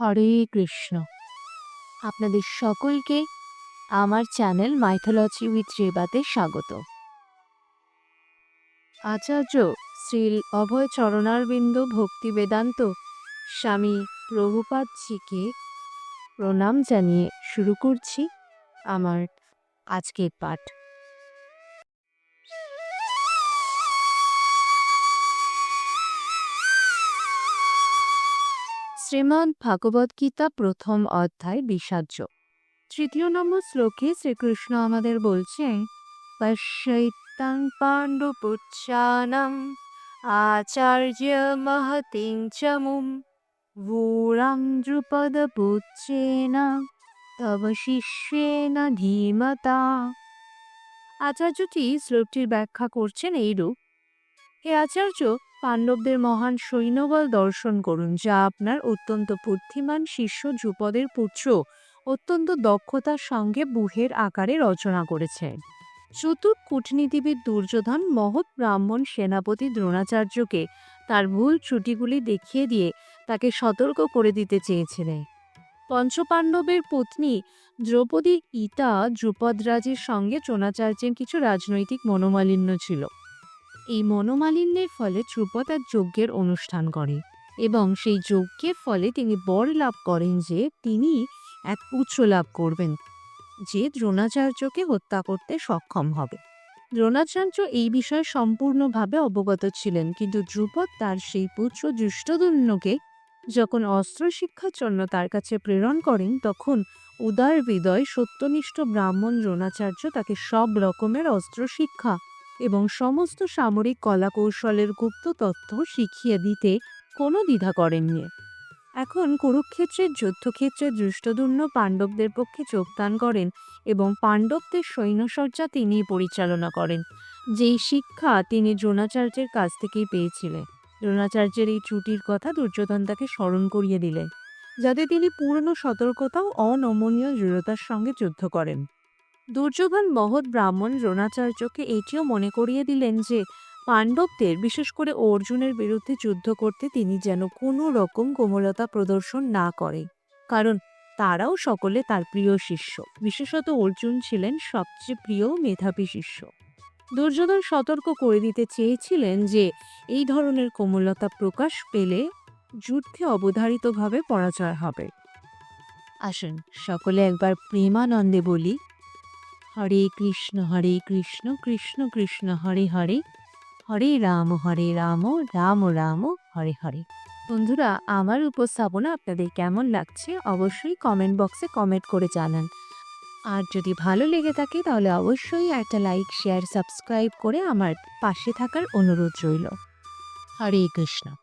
হরে কৃষ্ণ। আপনাদের সকলকে আমার চ্যানেল মাইথোলজি উইথ রেবাতে স্বাগত। আচার্য শ্রী অভয় চরণারবিন্দ ভক্তি বেদান্ত স্বামী প্রভুপাদজিকে প্রণাম জানিয়ে শুরু করছি আমার আজকের পাঠ। শ্রীমদ্ ভাগবত গীতা প্রথম অধ্যায় বিষাজ্য। তৃতীয় নম্বর শ্লোকে শ্রীকৃষ্ণ আমাদের বলছেন পশ্যৈতাং পাণ্ডুপুচ্ছানাম আচার্য মহতিং চমুম ভূরাং দ্রুপদ পুচ্ছেন তব শিষ্যেন ধীমতা। আচার্যটি শ্লোকটির ব্যাখ্যা করছেন এইরূপ। হে আচার্য পাণ্ডবদের মহান সৈন্যবল দর্শন করুন, যা আপনার অত্যন্ত বুদ্ধিমান শিষ্য ধ্রুপদের পুত্র অত্যন্ত দক্ষতার সঙ্গে বুহের আকারে রচনা করেছে। চতুর কূটনীতিবিদ দুর্যোধন মহৎ ব্রাহ্মণ সেনাপতি দ্রোণাচার্যকে তার ভুল ত্রুটিগুলি দেখিয়ে দিয়ে তাকে সতর্ক করে দিতে চেয়েছিলেন। পঞ্চপাণ্ডবের পত্নী দ্রৌপদী ইতা দ্রুপদরাজের সঙ্গে দ্রোণাচার্যের কিছু রাজনৈতিক মনোমালিন্য ছিল। এই মনোমালিন্যের ফলে ধ্রুপদ এক যজ্ঞের অনুষ্ঠান করে এবং সেই যজ্ঞের ফলে তিনি বর লাভ করেন যে তিনি এক পুত্র লাভ করবেন, যে দ্রোণাচার্যকে হত্যা করতে সক্ষম হবে। দ্রোণাচার্য এই বিষয়ে সম্পূর্ণভাবে অবগত ছিলেন, কিন্তু ধ্রুপদ তার সেই পুত্র দৃষ্টদুম্নকে যখন অস্ত্র শিক্ষার জন্য তার কাছে প্রেরণ করেন, তখন উদার হৃদয় সত্যনিষ্ঠ ব্রাহ্মণ দ্রোণাচার্য তাকে সব রকমের অস্ত্র শিক্ষা এবং সমস্ত সামরিক কলাকৌশলের গুপ্ত তথ্য শিখিয়ে দিতে কোনো দ্বিধা করেননি। এখন কুরুক্ষেত্রের যুদ্ধক্ষেত্রে দৃষ্টদুম্ন পাণ্ডবদের পক্ষে যোগদান করেন এবং পাণ্ডবদের সৈন্যসজ্জা তিনি পরিচালনা করেন, যেই শিক্ষা তিনি দ্রোণাচার্যের কাছ থেকেই পেয়েছিলেন। দ্রোণাচার্যের এই ত্রুটির কথা দুর্যোধন তাকে স্মরণ করিয়ে দিলেন, যাতে তিনি পুরনো সতর্কতা ও অনমনীয় দৃঢ়তার সঙ্গে যুদ্ধ করেন। দুর্যোধন মহৎ ব্রাহ্মণ দ্রোণাচার্যকে এটিও মনে করিয়ে দিলেন যে, পাণ্ডবদের, বিশেষ করে অর্জুনের বিরুদ্ধে যুদ্ধ করতে তিনি যেন কোনো রকম কোমলতা প্রদর্শন না করে। কারণ তারাও সকলে তার প্রিয় শিষ্য। বিশেষত অর্জুন ছিলেন সবচেয়ে প্রিয় মেধাবী শিষ্য। দুর্যোধন সতর্ক করে দিতে চেয়েছিলেন যে, এই ধরনের কোমলতা প্রকাশ পেলে যুদ্ধে অবধারিতভাবে পরাজয় হবে। আসুন, সকলে একবার প্রেমানন্দে বলি হরে কৃষ্ণ হরে কৃষ্ণ কৃষ্ণ কৃষ্ণ, হরে হরে। হরে রাম হরে রাম রাম রাম, হরে হরে। বন্ধুরা, আমার উপস্থাপনা আপনাদের কেমন লাগছে অবশ্যই কমেন্ট বক্সে কমেন্ট করে জানান। আর যদি ভালো লেগে থাকে তাহলে অবশ্যই একটা লাইক শেয়ার সাবস্ক্রাইব করে আমার পাশে থাকার অনুরোধ রইল। হরে কৃষ্ণ।